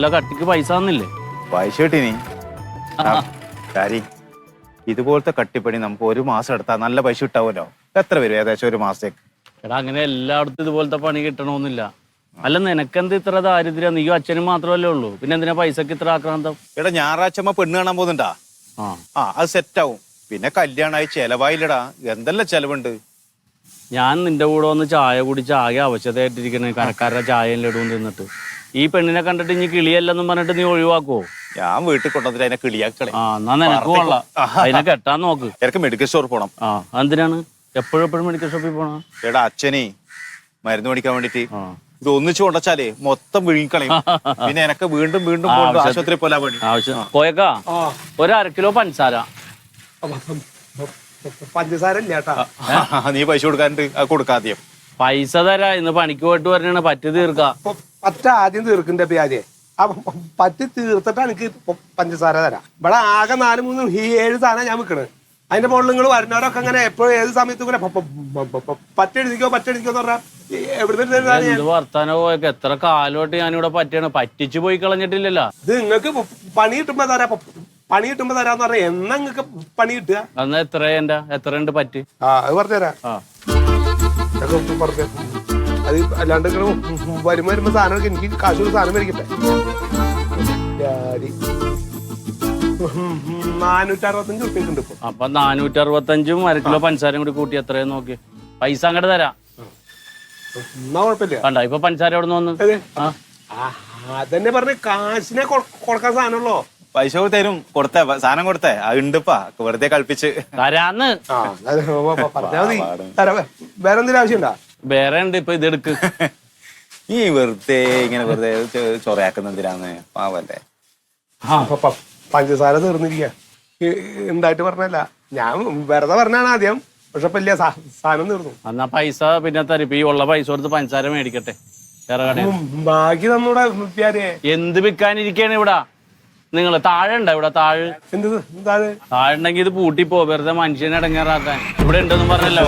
അല്ല കട്ടിക്ക് പൈസ തന്നില്ലേ? പൈസ കിട്ടിനി കാരി ഇതുപോലത്തെ കട്ടിപ്പണി നമുക്ക് ഒരു മാസം എടുത്താൽ നല്ല പൈസ കിട്ടാവുമല്ലോ എത്ര വരും? ഏകദേശം ഒരു മാസത്തേക്ക്. എടാ അങ്ങനെ എല്ലായിടത്തും ഇതുപോലത്തെ പണി കിട്ടണമെന്നില്ല. അല്ല നിനക്കെന്ത് ഇത്ര ദാരിദ്ര്യം? നീയോ അച്ഛനും മാത്രമല്ലേ ഉള്ളൂ. പിന്നെ എന്തിനാ പൈസക്ക് ഇത്ര ആക്രാന്തം? എടാ ഞായറാഴ്ച പെണ്ണ് കാണാൻ പോകുന്നുണ്ടാ? ആ. അത് സെറ്റ് ആവും പിന്നെ കല്യാണമായി ചെലവായില്ലടാ. എന്തല്ല ചെലവുണ്ട്? ഞാൻ നിന്റെ കൂടെ വന്ന് ചായ കുടിച്ച് ആകെ അവശതയായിട്ടിരിക്കണേ. കടക്കാരുടെ ചായയും ലഡുവും തിന്നിട്ട്. ഈ പെണ്ണിനെ കണ്ടിട്ട് ഇനി കിളിയല്ലെന്നും പറഞ്ഞിട്ട് നീ ഒഴിവാക്കുവോ? ഞാൻ വീട്ടിൽ കൊണ്ടുവന്നിട്ട് അതിനെ കിളിയാക്കളെ ആ എന്നാ നിനക്ക് കൊള്ളാം. അതിനെ കെട്ടാൻ നോക്ക്. എനിക്ക് മെഡിക്കൽ സ്റ്റോർ പോണം. ആ എന്തിനാണ് എപ്പോഴും എപ്പോഴും മെഡിക്കൽ ഷോപ്പിൽ പോണ എടാ അച്ഛനെ മരുന്ന് മേടിക്കാൻ വേണ്ടിട്ട് ഇത് ഒന്നിച്ചു കൊണ്ടച്ചാലേ മൊത്തം വിഴുങ്ങിക്കളയും. പിന്നെ എനക്ക് വീണ്ടും വീണ്ടും. ആശുപത്രി പോലെ വേണ്ടി ആവശ്യം. പോയേക്കാ? ഒരു അര കിലോ പഞ്ചസാര പഞ്ചസാര നീ പൈസ കൊടുക്കാണ്ട് അത് കൊടുക്കാദ്യം പൈസ തരാ ഇന്ന് പണിക്ക് പോയിട്ട് വരണ പറ്റി തീർക്ക. പറ്റ ആദ്യം തീർക്കണ്ട പ്യാജെ അപ്പൊ പറ്റി തീർത്തിട്ട് എനിക്ക് പഞ്ചസാര തരാം. ഇവിടെ ആകെ നാല് മൂന്ന് ഈ ഏഴ് സാധനം ഞാൻ വിൽക്കണ് അതിന്റെ മുകളിൽ നിങ്ങൾ വരുന്നവരൊക്കെ അങ്ങനെ എപ്പോഴും ഏത് സമയത്തും ഇങ്ങനെ പറ്റടിക്കോ പറ്റെഴുതിക്കോ പറ്റെഴുതിക്കോ എന്ന് പറഞ്ഞാൽ എന്ത് വർത്താനോ പോയൊക്കെ എത്ര കാലോട്ട് ഞാനിവിടെ പറ്റിയാണ്. പറ്റിച്ചു പോയി കളഞ്ഞിട്ടില്ലല്ലോ. ഇത് നിങ്ങൾക്ക് പണി കിട്ടുമ്പോ തരാ. പണി കിട്ടുമ്പോ തരാന്ന് പറഞ്ഞാൽ എന്നാ നിങ്ങൾക്ക് പണി കിട്ടുക? എന്നാ എത്ര എന്റെ? എത്ര ഉണ്ട് പറ്റി? ആ അത് പറഞ്ഞുതരാം. ആ. പറഞ്ഞു അത് അല്ലാണ്ട് വരുമ്പോ വരുമ്പോ സാധനം എനിക്ക് കാശ് സാധനം മേടിക്കട്ടെ? നാനൂറ്ററുപത്തഞ്ച് നാനൂറ്റി അറുപത്തഞ്ച് റുപ്യക്ക് ഉണ്ട് ഇപ്പൊ. അപ്പൊ നാനൂറ്ററുപത്തഞ്ചും അര കിലോ പഞ്ചസാരയും കൂടി കൂട്ടി എത്രയും നോക്കി. പൈസ അങ്ങോട്ട് തരാം. എന്നാ കുഴപ്പമില്ല. കണ്ട ഇപ്പൊ പഞ്ചസാര എവിടെ നിന്ന് വന്നു ആ. ആ, അതന്നെ പറഞ്ഞ കാശിനെ കൊടുക്കാൻ സാധനമുള്ളോ? പൈസ തരും. കൊടുത്തേ സാധനം കൊടുത്തേ. അത് ഉണ്ടിപ്പാ. വെറുതെ കളിപ്പിച്ച്. തരാന്ന്. ആ അത് പറഞ്ഞാ മതി. തരാം. വേറെ എന്തെങ്കിലും ആവശ്യമുണ്ടോ? വേറെ ഉണ്ട് ഇപ്പൊ ഇത് എടുക്ക്. ഈ വെറുതെ ഇങ്ങനെ വെറുതെ ചൊ- ചൊറയാക്കുന്ന എന്തിനാന്ന്? പാവല്ലേ. അപ്പൊ പ- പഞ്ചസാര തീർന്നിരിക്ക. എന്തായിട്ട് പറഞ്ഞല്ല. ഞാൻ വെറുതെ പറഞ്ഞാണ് ആദ്യം. പക്ഷെ ഇപ്പൊ ഇല്ല സാ- സാധനം തീർന്നു. എന്നാ പൈസ പിന്നെ തരും. ഇപ്പൊ ഈ ഉള്ള പൈസ കൊടുത്ത് പഞ്ചസാര മേടിക്കട്ടെ. വേറെ കടയിൽ. ഉം, ബാക്കി തന്നൂടെ പ്യാരെ എന്ത് വിൽക്കാനിരിക്കാണ് ഇവിടെ? നിങ്ങൾ താഴെ ഉണ്ടോ ഇവിടെ? താഴെ. താഴെ. ഉണ്ടെങ്കിൽ ഇത് പൂട്ടി പോ. വെറുതെ മനുഷ്യനെ ഇടങ്ങാറാക്കാൻ. ഇവിടെ ഉണ്ടെന്നും പറഞ്ഞല്ലോ.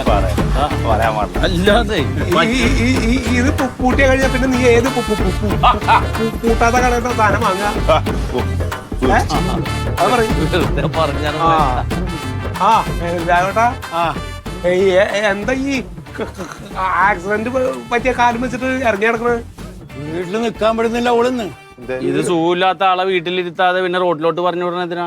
അല്ലാതെ. ഇത് പൂട്ടിയ കഴിഞ്ഞാ പിന്നെ നീ ഏത് പൂട്ടാത്ത കടയുടെ സാധനം വാങ്ങുക. അത് പറയും. വെറുതെ പറഞ്ഞാ ആ. ആ എ- എ- എന്താ ഈ ആക്സിഡന്റ് പറ്റിയ കാലം വെച്ചിട്ട് ഇറങ്ങി നടക്കണത്? വീട്ടിൽ നിൽക്കാൻ പറ്റുന്നില്ല ഓളുന്ന്. ഇത് സൂല്ലാത്ത ആളെ വീട്ടിലിരുത്താതെ പിന്നെ റോഡിലോട്ട് പറഞ്ഞു വിടണ എന്തിനാ?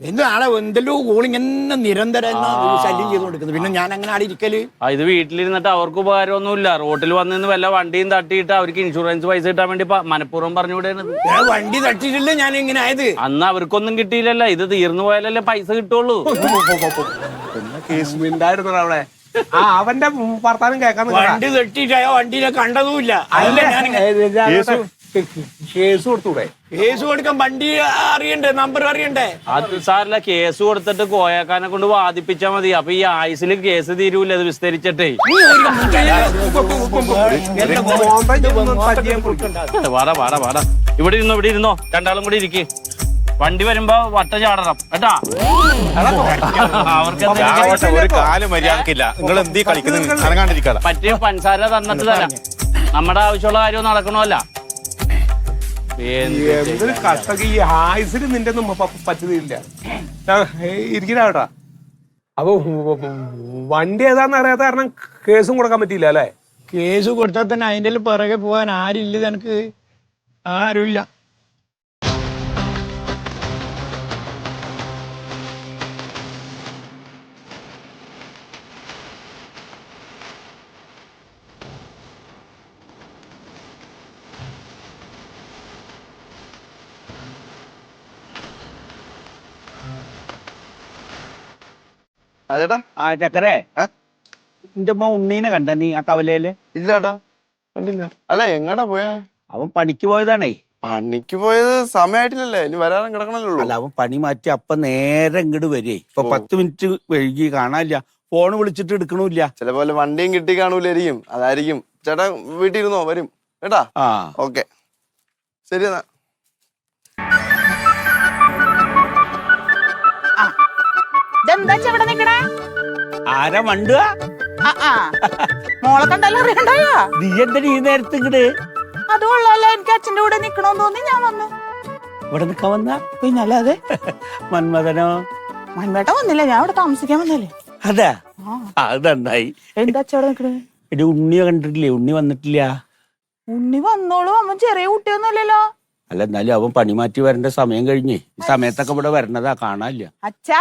എന്ത് ആളെ എന്തെല്ലോ ഓളിങ്ങനെ നിരന്തരം ശല്യം ചെയ്തുകൊണ്ടിരിക്കുന്നത് പിന്നെ ഞാൻ അങ്ങനെ ആടെ ഇരിക്കൽ? ആ, ഇത് വീട്ടിലിരുന്നിട്ട് അവർക്ക് ഉപകാരമൊന്നുമില്ല. റോട്ടിൽ വന്നിന്ന് വല്ല വണ്ടിയും തട്ടിയിട്ട് അവർക്ക് ഇൻഷുറൻസ് പൈസ കിട്ടാൻ വേണ്ടി മനഃപൂർവം പറഞ്ഞു വിടേണ്ടത് വണ്ടി തട്ടിയിട്ടില്ല ഞാൻ ഇങ്ങനെ ആയത്? അന്ന് അവർക്കൊന്നും കിട്ടിയില്ലല്ലോ. ഇത് തീർന്നു പോയാലല്ലേ പൈസ കിട്ടുള്ളൂ. അവിടെ? ആ അവന്റെ വർത്താനം കേൾക്കാൻ വണ്ടി തട്ടിയിട്ട് വണ്ടിയിലെ കണ്ടതുമില്ല. അല്ല. ഞാൻ കേസ് കൊടുത്തൂടെ? കേസ് കൊടുക്കാൻ വണ്ടി അറിയണ്ടേ? നമ്പർ അറിയണ്ടേ? അത് സാറില്ല കേസ് കൊടുത്തിട്ട് കോയക്കാനെ കൊണ്ട് വാദിപ്പിച്ചാ മതി. അപ്പൊ ഈ ആയുസിൽ കേസ് തീരൂല അത് വിസ്തരിച്ചിട്ടേ. വാടാ വാടാ വാടാ. ഇവിടെ ഇരുന്നോ ഇവിടെ ഇരുന്നോ. രണ്ടാളും കൂടി ഇരിക്കേ. വണ്ടി വരുമ്പോ വട്ട ചാടണം. കേട്ടാ? അവർക്ക് ഒരു കാലം മര്യാദക്കില്ല. നിങ്ങൾ എന്തീ കളിക്കുന്നത്? പറ്റിയ പഞ്ചസാര തന്നിട്ട് തരാം നമ്മുടെ ആവശ്യമുള്ള കാര്യം നടക്കണമല്ല. എന്തൊരു കഷ്ടക്ക് ഈ ആയുസിന് നിന്റെ ഒന്നും പറ്റുന്നില്ല. ഇരിക്കുന്ന കേട്ടാ അപ്പൊ വണ്ടി ഏതാന്ന് അറിയാത്ത കാരണം കേസും കൊടുക്കാൻ പറ്റിയില്ല അല്ലേ? കേസ് കൊടുത്താൽ തന്നെ അതിന്റെ പിറകെ പോകാൻ ആരില്ല എനിക്ക് ആരുമില്ല. അതേട്ടാ ആ ചക്കരെ? നിന്റെ ഉമ്മ ഉണ്ണീനെ കണ്ട നീ ആ കവലയിൽ? ഇല്ലാട്ടാ കണ്ടില്ല. അല്ല എങ്ങടാ പോയാ? അവൻ പണിക്ക് പോയതാണേ. പണിക്ക് പോയത് സമയമായിട്ടില്ലല്ലേ ഇനി വരാനും കിടക്കണല്ലോ അല്ല അവൻ പണി മാറ്റി അപ്പൊ നേരെ ഇങ്ങോട്ട് വരേ. ഇപ്പൊ. പത്ത് മിനിറ്റ് വൈകി കാണാനില്ല. ഫോൺ വിളിച്ചിട്ട് എടുക്കണില്ല. ചില പോലെ വണ്ടിയും കിട്ടി കാണൂലായിരിക്കും. അതായിരിക്കും. ചേട്ടാ വീട്ടിൽ ഇരുന്നോ വരും. കേട്ടാ? ആ. ഓക്കെ. ശരി എന്നാ. ഇതെന്താ നിക്കണേ ആരാ മണ്ടുക? മോളെ കണ്ടല്ലോ അറിയണ്ടായോ? നീ എന്താ ഈ നേരത്തെ ഇങ്ങട്? അത് കൊള്ളാലോ എനിക്ക് അച്ഛന്റെ കൂടെ നിക്കണോന്ന് തോന്നി ഞാൻ വന്നു. ഇവിടെ നിക്കാൻ വന്ന? പിന്നല്ലാതെ മന്മഥനോ? മന്മേട്ട വന്നില്ല? ഞാൻ ഇവിടെ താമസിക്കാൻ വന്നല്ലേ? അതെ. അത് നന്നായി. എന്താ അച്ഛ അവിടെ നിക്കണേ? എടി ഉണ്ണിയെ കണ്ടിട്ടില്ലേ? ഉണ്ണി വന്നിട്ടില്ല. ഉണ്ണി വന്നോളൂ. അവൻ ചെറിയ കുട്ടിയൊന്നുമല്ലല്ലോ അല്ല എന്നാലും അവൻ പണി മാറ്റി വരേണ്ട സമയം കഴിഞ്ഞേ. ഈ സമയത്തൊക്കെ ഇവിടെ വരണതാ കാണാനില്ല. അച്ഛാ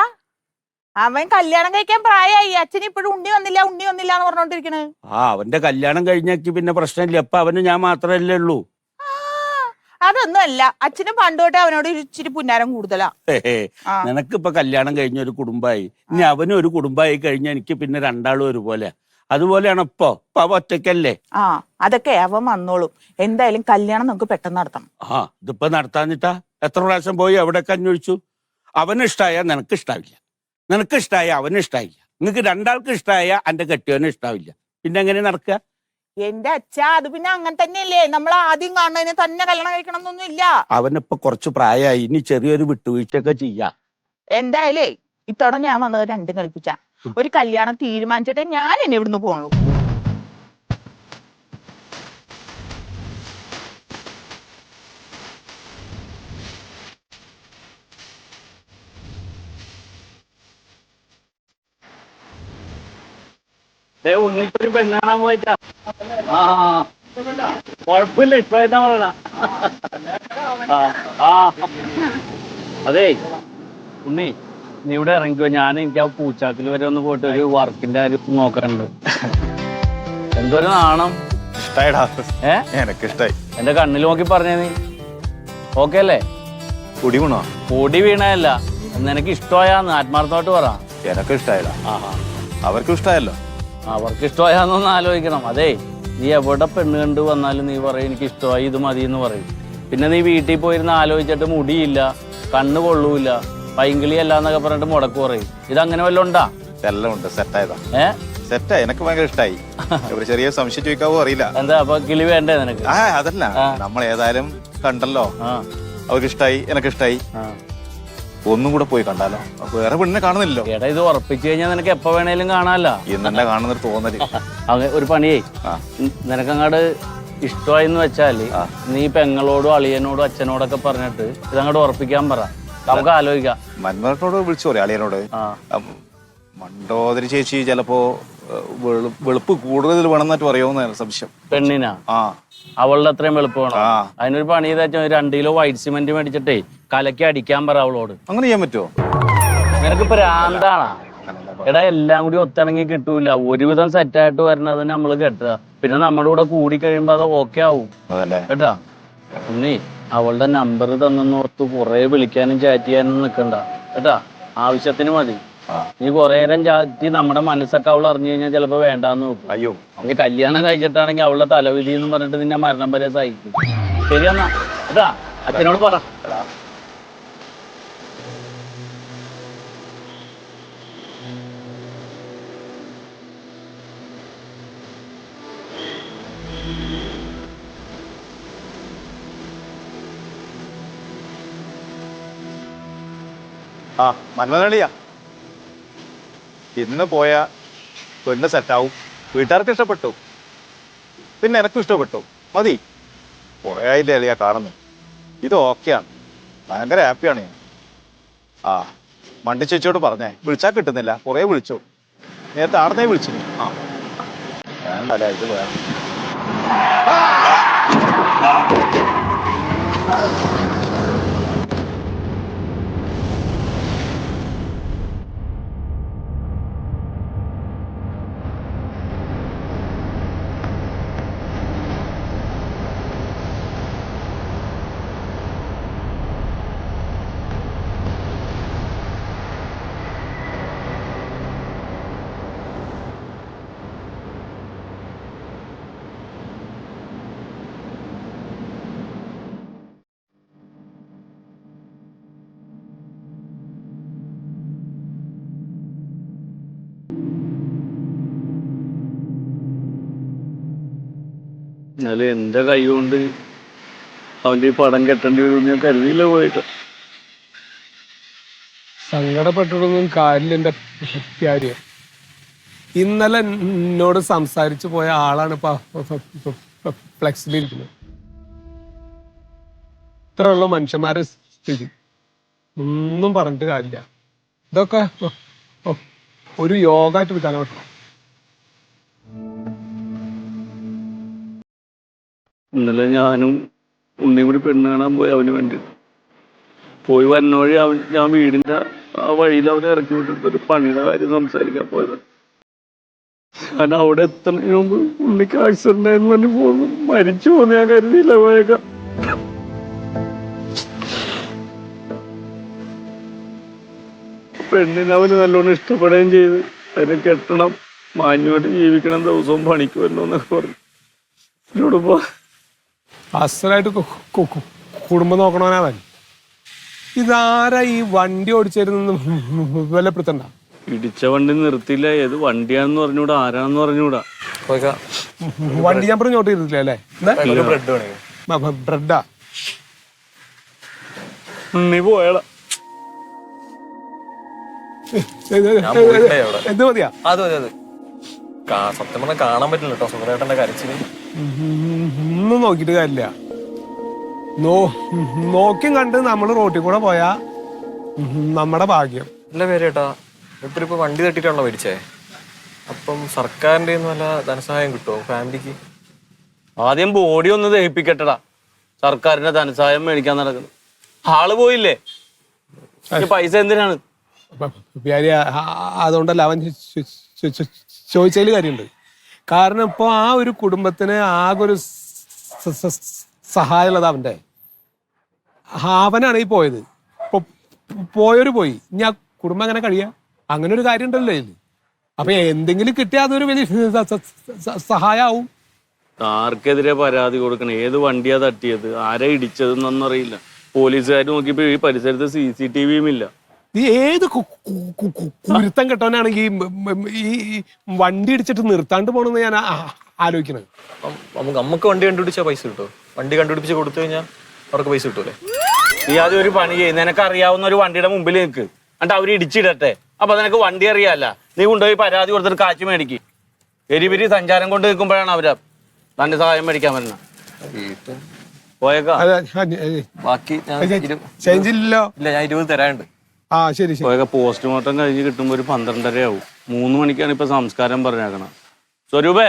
അവൻ കല്യാണം കഴിക്കാൻ പ്രായമായി അച്ഛൻ ഇപ്പോഴും ഉണ്ണി വന്നില്ല ഉണ്ണി വന്നില്ല എന്ന് പറഞ്ഞോണ്ടിരിക്കണേ. ആ അവന്റെ കല്യാണം കഴിഞ്ഞാക്കി പിന്നെ പ്രശ്നമില്ല. അപ്പൊ അവന് ഞാൻ മാത്രല്ലേ ഉള്ളൂ. അതൊന്നും അല്ല അച്ഛനും പണ്ടോട്ടെ അവനോട് ഇച്ചിരി പുന്നാരം കൂടുതലാ. നിനക്കിപ്പൊ കല്യാണം കഴിഞ്ഞ ഒരു കുടുംബമായി ഇനി അവനും ഒരു കുടുംബമായി കഴിഞ്ഞ എനിക്ക് പിന്നെ രണ്ടാളും ഒരുപോലെ. അതുപോലെയാണ് ഇപ്പൊ. ഇപ്പൊ അവ ഒറ്റക്കല്ലേ ആ അതൊക്കെ അവൻ വന്നോളും. എന്തായാലും കല്യാണം നമുക്ക് പെട്ടെന്ന് നടത്തണം. ആ ഇതിപ്പോ നടത്താഞ്ഞിട്ടാ? എത്ര പ്രാവശ്യം പോയി? എവിടെയൊക്കെ അന്വേഷിച്ചു? അവന് ഇഷ്ടമായ നിനക്ക് ഇഷ്ടാവില്ല നിനക്ക് ഇഷ്ടായ അവന് ഇഷ്ടായില്ല നിനക്ക് രണ്ടാൾക്ക് ഇഷ്ടായ എന്റെ കെട്ടിയവന് ഇഷ്ടാവില്ല. പിന്നെ എങ്ങനെ നടക്കുക എന്റെ അച്ഛ അത് പിന്നെ അങ്ങനെ തന്നെയല്ലേ? നമ്മൾ ആദ്യം കാണുന്നതിന് തന്നെ കല്യാണം കഴിക്കണം എന്നൊന്നും ഇല്ല അവനിപ്പോ കുറച്ച് പ്രായമായി ഇനി ചെറിയൊരു വിട്ടുവീഴ്ചയൊക്കെ ചെയ്യാം. എന്തായാലേ ഇത്തവണ ഞാൻ വന്നത് രണ്ടും കളിപ്പിച്ച. ഒരു കല്യാണം തീരുമാനിച്ചിട്ടേ ഞാൻ എന്നെ ഇവിടുന്ന് പോണു ഉണ്ണിപ്പൊരു പെണ്ണാണാൻ പോയിട്ടാ ആ കുഴപ്പമില്ല ഇപ്പഴാ പറയണ ആ അതേ ഉണ്ണി നീ ഇവിടെ ഇറങ്ങിക്കോ. ഞാൻ എനിക്ക് ആ പൂച്ചാക്കിൽ വരെ ഒന്ന് പോയിട്ട് ഒരു വർക്കിന്റെ കാര്യം നോക്കാനുണ്ട്. എന്തൊരു നാണം. ഇഷ്ടായിടാ. ഏ? എനക്ക് ഇഷ്ടായി എന്റെ കണ്ണിൽ നോക്കി പറഞ്ഞേ നീ. ഓക്കെ അല്ലേ? പൊടി വീണോ? പൊടി വീണയല്ല നിനക്ക് ഇഷ്ടമായാന്ന് ആത്മാർത്ഥമായിട്ട് പറ. എനക്ക് ഇഷ്ടായിടാ ആഹാ. അവർക്കും ഇഷ്ടായല്ലോ. അവർക്ക് ഇഷ്ടമായാന്നൊന്ന് ആലോചിക്കണം. അതെ നീ എവിടെ പെണ്ണ് കണ്ട് വന്നാലും നീ പറയും എനിക്ക് ഇഷ്ടമായി ഇത് മതി എന്ന് പറയും. പിന്നെ നീ വീട്ടിൽ പോയിരുന്ന് ആലോചിച്ചിട്ട് മുടിയില്ല കണ്ണ് കൊള്ളൂല പൈങ്കിളി അല്ല എന്നൊക്കെ പറഞ്ഞിട്ട് മുടക്ക് പറയും. ഇതങ്ങനെ വല്ലതും ഉണ്ടാ? എല്ലാം ഉണ്ട്. സെറ്റായതാ ഏ? സെറ്റാ എനിക്ക് ഭയങ്കര ഇഷ്ടമായി ഒരു ചെറിയ സംശയം ചോദിക്കാവോ അറിയില്ല. എന്താ അപ്പൊ കിളി വേണ്ടേ നിനക്ക്? ആ അതല്ല. നമ്മൾ ഏതായാലും കണ്ടല്ലോ. അവർക്ക് ഇഷ്ടമായി എനക്ക് ഇഷ്ടായി ആ. ഒന്നും കൂടെ പോയി കണ്ടാലോ? അപ്പൊ വേറെ പെണ്ണിനെ കാണുന്നില്ലല്ലോ. എടാ ഇത് ഉറപ്പിച്ചു കഴിഞ്ഞാൽ നിനക്ക് എപ്പോ വേണേലും കാണാമല്ലോ ഇന്നെ കാണുന്നൊരു തോന്നൽ. ഒരു പണിയേ. ആ. നിനക്കങ്ങാട് ഇഷ്ടമായി എന്ന് വെച്ചാൽ നീ പെങ്ങളോടും അളിയനോടും അച്ഛനോടൊക്കെ പറഞ്ഞിട്ട് ഇതങ്ങോട്ട് ഉറപ്പിക്കാൻ പറ. നമുക്ക് ആലോചിക്കാം. മന്മനോട് വിളിച്ചു പറയാം അളിയനോട്. ആ. മണ്ടോദരി ചേച്ചി ചിലപ്പോ ഏഹ്, വെളു- വെളുപ്പ് കൂടുതൽ വേണമെന്നിട്ട് പറയുമെന്നാണ് സംശയം. പെണ്ണിനാ? ആ. അവളുടെ അത്രയും വെളുപ്പ് വേണം. ആ. അതിനൊരു പണി ചെയ്താ വെച്ചാ രണ്ട് കിലോ വൈറ്റ് സിമെന്റ് മേടിച്ചിട്ടേ കലക്കി അടിക്കാൻ പറ അവളോട്. അങ്ങനെ ചെയ്യാൻ പറ്റുമോ നിനക്ക് ഭ്രാന്താണാ? എടാ എല്ലാം കൂടി ഒത്തിണങ്ങി കിട്ടൂല. ഒരുവിധം സെറ്റായിട്ട് വരണത് നമ്മൾ കെട്ടുക പിന്നെ നമ്മുടെ കൂടെ കൂടി കഴിയുമ്പോ അത് ഓക്കെ ആവും. കേട്ടാ? ഉണ്ണി അവളുടെ നമ്പർ തന്നോർത്ത് കുറെ വിളിക്കാനും ചാറ്റ് ചെയ്യാനും നിക്കണ്ട. കേട്ടാ? ആവശ്യത്തിന് മതി. നീ കുറെ നേരം ചാറ്റി നമ്മുടെ മനസ്സൊക്കെ അവൾ അറിഞ്ഞു കഴിഞ്ഞാൽ ചിലപ്പോ വേണ്ടാന്ന് നോക്കും. അയ്യോ. നീ കല്യാണം കഴിച്ചിട്ടാണെങ്കിൽ അവളുടെ തലവിധി എന്ന് പറഞ്ഞിട്ട് നിന്നെ മരണം വരെ സഹിക്കും. ശരിയെന്നാ. കേട്ടാ? അച്ഛനോട് പറ. ആ മന്മനളിയാ ഇന്ന് പോയ പെണ്ണ് സെറ്റാവും. വീട്ടുകാർക്ക് ഇഷ്ടപ്പെട്ടു. പിന്നെ എനക്കും ഇഷ്ടപ്പെട്ടു. മതി. പോയതിന്റെ അളിയാ കാണുന്നു. ഇത് ഓക്കെയാണ്. ഭയങ്കര ഹാപ്പിയാണ് ഞാൻ. ആ മണ്ടി ചേച്ചിയോട് പറഞ്ഞേ. വിളിച്ചാൽ കിട്ടുന്നില്ല. കുറേ വിളിച്ചു. നേരത്തെ ആടുന്നേ വിളിച്ചു ആ. വേണ്ടല്ല ഇത് വേണം. എന്നാലും എന്റെ കൈ കൊണ്ട് അവന്റെ ഈ പടം കെട്ടേണ്ടി വരും ഞാൻ കരുതിയില്ല പോയിട്ട്. സങ്കടപ്പെട്ടതൊന്നും കാര്യമില്ല എന്റെ കാര്യം ഇന്നലെ എന്നോട് സംസാരിച്ചു പോയ ആളാണ് ഫ്ലെക്സിലിരിക്കുന്നത് ഇത്രയുള്ള മനുഷ്യന്മാരെ സ്ഥിതി. ഒന്നും പറഞ്ഞിട്ട് കാര്യമില്ല. ഇതൊക്കെ ഒരു യോഗമായിട്ട് വിൽക്കാനോ പറ്റും. ഇന്നലെ ഞാനും ഉണ്ണിയും കൂടി പെണ്ണ് കാണാൻ പോയി അവന് വേണ്ടി. പോയി വരുന്ന വഴി അവൻ ഞാൻ വീടിന്റെ ആ വഴിയിൽ അവനെ ഇറക്കി വിട്ടിട്ട് ഒരു പണിയുടെ കാര്യം സംസാരിക്കാൻ പോയത്. ഞാൻ അവിടെ എത്തുന്നതിന് മുമ്പ് ഉണ്ണിക്ക് ആക്സിഡന്റ് ആയെന്ന് പറഞ്ഞ് പോന്നു. മരിച്ചു പോന്ന് ഞാൻ കരുതിയില്ല പോയേക്കാം. പെണ്ണിനെ അവന് നല്ലോണം ഇഷ്ടപ്പെടുകയും ചെയ്ത്. അതിനെ കെട്ടണം മാന്യമായിട്ട് ജീവിക്കണം ദിവസവും പണിക്ക് വരണം എന്നൊക്കെ പറഞ്ഞു. എന്നോട് അസലായിട്ട് കുടുംബം നോക്കണവനാവൻ ഇതാരാ ഈ വണ്ടി ഓടിച്ചിരുന്നു വിലപ്പെടുത്തണ്ട. ഇടിച്ച വണ്ടി നിർത്തില്ല ഏത് വണ്ടിയാന്ന് പറഞ്ഞൂടാ ആരാന്ന് പറഞ്ഞൂടാ വണ്ടി ഞാൻ പറഞ്ഞു ഓട്ടിരുന്നില്ലേ അല്ലേ? ബ്രെഡാ? നീ പോയാള എന്ത് മതിയാ? അതെ അതെ അതെ കാ- സത്യം പറഞ്ഞാൽ കാണാൻ പറ്റില്ല കേട്ടോ. സുന്ദരേട്ടന്റെ കരച്ചിൽ. ഒന്നും നോക്കിയിട്ട് കാര്യമില്ല നോ നോക്കിയും കണ്ട് നമ്മൾ റോട്ടിൽ കൂടെ പോയാ നമ്മുടെ ഭാഗ്യം നല്ല പേര് കേട്ടാ ഇപ്പൊ ഇപ്പൊ വണ്ടി തട്ടിട്ടാണല്ലോ മേടിച്ചേ അപ്പം സർക്കാരിന്റെ നല്ല ധനസഹായം കിട്ടുമോ ഫാമിലിക്ക് ആദ്യം ബോഡി ഒന്ന് ദഹിപ്പിക്കട്ടടാ സർക്കാരിന്റെ ധനസഹായം മേടിക്കാൻ നടക്കുന്നു ആൾ പോയില്ലേ ഈ പൈസ എന്തിനാണ് അതുകൊണ്ടല്ല അവൻ ചോദിച്ചതിൽ കാര്യമുണ്ട് കാരണം ഇപ്പൊ ആ ഒരു കുടുംബത്തിന് ആകെ ഒരു സഹായമുള്ളത് അവന്റെ അവനാണ് ഈ പോയത്. ഇപ്പൊ പോയൊരു പോയി. ഇനി ആ കുടുംബം അങ്ങനെ കഴിയാ? അങ്ങനെ ഒരു കാര്യം ഉണ്ടല്ലോ ഇതിൽ അപ്പൊ എന്തെങ്കിലും കിട്ടിയാൽ അതൊരു വലിയ സ- സ- സ- സഹായാവും. ആർക്കെതിരെ പരാതി കൊടുക്കണം? ഏത് വണ്ടിയാ തട്ടിയത്? ആരെ ഇടിച്ചതെന്നൊന്നും അറിയില്ല. പോലീസുകാർ നോക്കിയപ്പോ ഈ പരിസരത്ത് സി സി ടി വിയും ഇല്ല. നീ ഏത് കു- കു- കു- കു- കുരുത്തം കെട്ടവനാണെങ്കിൽ ഈ വണ്ടി ഇടിച്ചിട്ട് നിർത്താണ്ട് പോണെന്ന് ഞാൻ ആലോചിക്കണത് നമുക്ക് നമുക്ക് വണ്ടി കണ്ടുപിടിച്ചാൽ പൈസ കിട്ടുമോ വണ്ടി കണ്ടുപിടിച്ച് കൊടുത്തു കഴിഞ്ഞാൽ അവർക്ക് പൈസ കിട്ടൂലേ? നീ ആദ്യം ഒരു പണി ചെയ്യും. നിനക്ക് അറിയാവുന്ന ഒരു വണ്ടിയുടെ മുമ്പിൽ നിൽക്ക് എന്നിട്ട് അവർ ഇടിച്ചിടട്ടെ. അപ്പൊ നിനക്ക് വണ്ടി അറിയാല്ല. നീ കൊണ്ടുപോയി പരാതി കൊടുത്തിട്ട് കാച്ചു മേടിക്ക്. എരിപിരി സഞ്ചാരം കൊണ്ട് നിൽക്കുമ്പോഴാണ് അവർ തന്റെ സഹായം മേടിക്കാൻ വരുന്നത്. പോയേക്കാ. ബാക്കി ഇല്ല ഞാൻ ഇരുപത് തരാനുണ്ട്. ആ ശരി ശരി. പോയേക്ക പോസ്റ്റ്മോർട്ടം കഴിഞ്ഞ് കിട്ടുമ്പോ ഒരു പന്ത്രണ്ടര ആവും മൂന്ന് മണിക്കാണ് ഇപ്പൊ സംസ്കാരം പറഞ്ഞേക്കണം. സ്വരൂപേ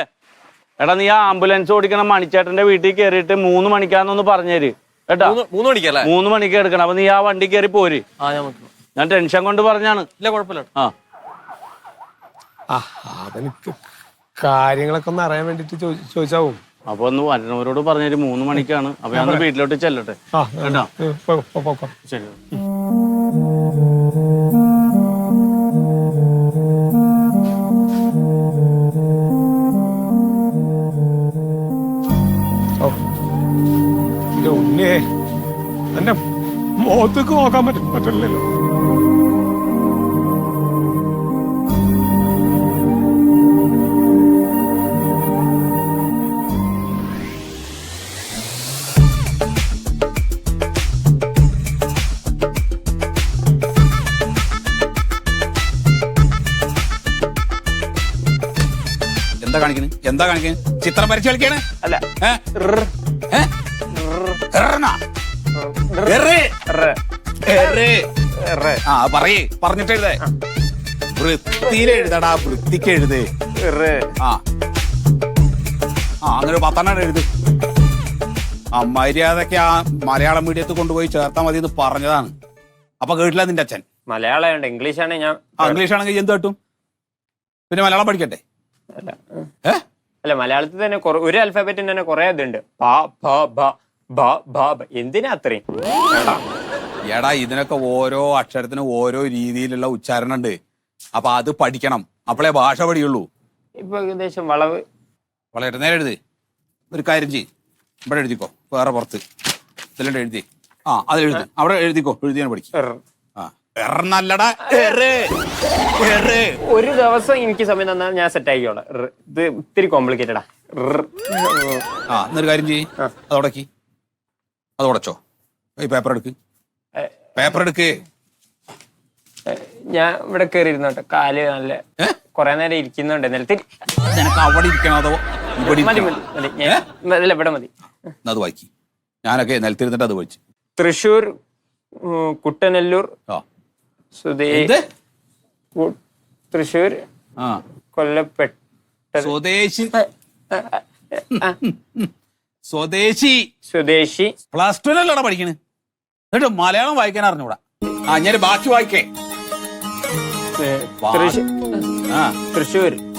എടാ നീ ആ ആംബുലൻസ് ഓടിക്കണം മണിച്ചേട്ടന്റെ വീട്ടിൽ കയറിയിട്ട് മൂന്ന് മണിക്കാന്നൊന്ന് പറഞ്ഞേര്. കേട്ടാ? മൂന്ന് മണിക്ക് മണിക്കല്ലേ? മൂന്ന് മണിക്ക് എടുക്കണം. അപ്പൊ നീ ആ വണ്ടി കയറി പോര്. ആ ഞാൻ ഞാൻ ടെൻഷൻ കൊണ്ട് പറഞ്ഞാണ്. ഇല്ല കുഴപ്പമില്ല. ആ. അതെനിക്ക് കാര്യങ്ങളൊക്കെ ഒന്ന് അറിയാൻ വേണ്ടിട്ട് ചോദിച്ചാവും. അപ്പൊ ഒന്ന് വരണവരോട് പറഞ്ഞൊരു മൂന്ന് മണിക്കാണ്. അപ്പൊ ഞാൻ വീട്ടിലോട്ട് ചെല്ലട്ടെ. കേട്ടോ. ശരി. മുഖത്തേക്ക് നോക്കാൻ പറ്റും പറ്റില്ലല്ലോ എന്താ കാണിക്കുന്നത് എന്താ കാണിക്കുന്നത് ചിത്രം വരച്ച് കളിക്കാണ്? അല്ല. ഏ? ഏ? ആ പറയേ. പറഞ്ഞിട്ട് എഴുതേ. വൃത്തിയിൽ എഴുതടാ വൃത്തിക്ക് എഴുത്. ആ. ആ അങ്ങനെ പത്താണ് പത്തെണ്ണം എഴുത്. ആ മര്യാദയ്ക്ക് ആ മലയാളം മീഡിയത്തിൽ കൊണ്ടുപോയി ചേർത്താൽ മതി എന്ന് പറഞ്ഞതാണ്. അപ്പൊ കേട്ടില്ല നിന്റെ അച്ഛൻ? മലയാളം ഇംഗ്ലീഷ് ആണ് ഞാൻ ആ ഇംഗ്ലീഷ് ആണെങ്കിൽ എന്ത് കേട്ടും? പിന്നെ മലയാളം പഠിക്കട്ടെ അല്ല. അല്ല മലയാളത്തിൽ തന്നെ കുറെ- ഒരു അൽഫാബറ്റിന് തന്നെ കുറെ ഇതുണ്ട്. എന്തിനാ അത്രയും? വേണ്ട. എടാ ഇതിനൊക്കെ ഓരോ അക്ഷരത്തിനും ഓരോ രീതിയിലുള്ള ഉച്ചാരണം ഉണ്ട്. അപ്പൊ അത് പഠിക്കണം. അപ്പോളേ ഭാഷ പഠിയുള്ളൂ. ഇപ്പൊ ഏകദേശം വളവ്. വളരെ നേരെ എഴുതി. ഒരു കാര്യം ചെയ്യ്. ഇവിടെ എഴുതിക്കോ. വേറെ പുറത്ത്. ഇതിലുണ്ട് എഴുതി. ആ അത് എഴുതി. അവിടെ എഴുതിക്കോ. എഴുതിയാണ് പഠിക്കും. ആ. എറന്നല്ലടാ എറ്. എറ്. ഒരു ദിവസം എനിക്ക് സമയം തന്നാൽ ഞാൻ സെറ്റ് ആക്കിക്കോളാം ഇത് ഇത്തിരി കോംപ്ലിക്കേറ്റഡാ ആ. എന്നൊരു കാര്യം ചെയ്യ്. അത് ഉടക്കി അത് ഉടച്ചോ. ഈ പേപ്പർ എടുക്ക്. പേപ്പർ എടുക്ക്. ഞാൻ ഇവിടെ കയറി ഇരുന്നോട്ടെ കാൽ നല്ല കൊറേ നേരം ഇരിക്കുന്നുണ്ട്. നിലത്തിൽ നിനക്ക് അവിടെ ഇരിക്കണോ അതോ ഇവിടെ മതി ഇരിക്കണോ? മതി മതി. ഞാൻ അല്ല ഇവിടെ മതി. എന്നാ അത് വായിക്കി. ഞാനൊക്കെ നിലത്തിരുന്നിട്ട് അത് വായിച്ചു. തൃശൂർ ഉം, കുട്ടനെല്ലൂർ ആ. സ്വദേ എന്ത്? കു- തൃശ്ശൂർ ആ. കൊല്ലപ്പെട്ട സ്വദേശി സ്വദേശി. സ്വദേശി. പ്ലസ് ടുവിലല്ലടാ പഠിക്കണ്. എന്നിട്ട് മലയാളം വായിക്കാൻ അറിഞ്ഞൂടാ. ആ ഞാൻ ബാക്കി വായിക്കേ. തൃശ്ശൂർ.